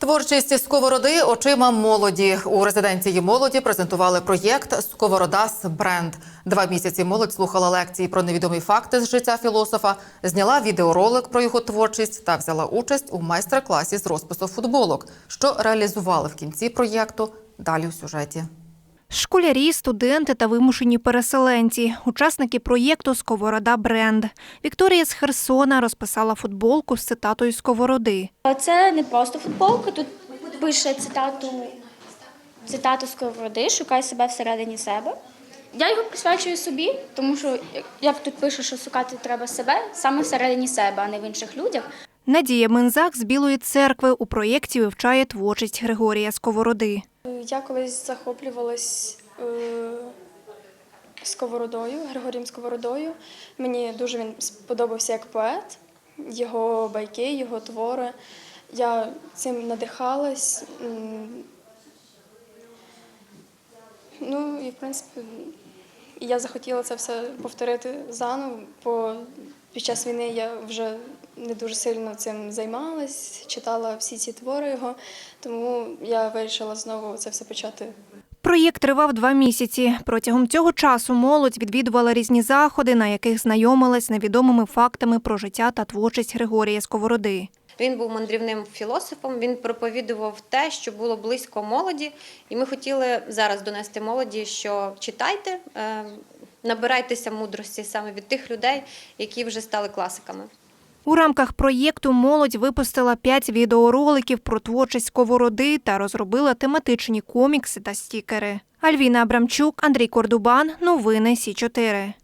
Творчість сковороди очима молоді у резиденції молоді презентували проєкт Сковородас бренд. Два місяці молодь слухала лекції про невідомі факти з життя філософа, зняла відеоролик про його творчість та взяла участь у майстер-класі з розпису футболок, що реалізували в кінці проєкту. Далі у сюжеті. Школярі, студенти та вимушені переселенці, учасники проєкту Сковорода бренд. Вікторія з Херсона розписала футболку з цитатою Сковороди. Це не просто футболка. Тут пише цитату, цитату сковороди, шукай себе всередині себе. Я його присвячую собі, тому що як- тут пише, що шукати треба себе саме всередині себе, а не в інших людях. Надія Минзак з Білої церкви у проєкті вивчає творчість Григорія Сковороди. Я колись захоплювалась е, сковородою, Григорієм Сковородою. Мені дуже він сподобався як поет, його байки, його твори. Я цим надихалась. Ну і в принципі я захотіла це все повторити заново, бо під час війни я вже не дуже сильно цим займалась, читала всі ці твори його, тому я вирішила знову це все почати Проєкт тривав два місяці. Протягом цього часу молодь відвідувала різні заходи, на яких знайомилась з невідомими фактами про життя та творчість Григорія Сковороди. Він був мандрівним філософом. Він проповідував те, що було близько молоді, і ми хотіли зараз донести молоді, що читайте, е, набирайтеся мудрості саме від тих людей, які вже стали класиками. У рамках проєкту молодь випустила п'ять відеороликів про творчість сковороди та розробила тематичні комікси та стікери. Альвіна Абрамчук, Андрій Кордубан. Новини Сі 4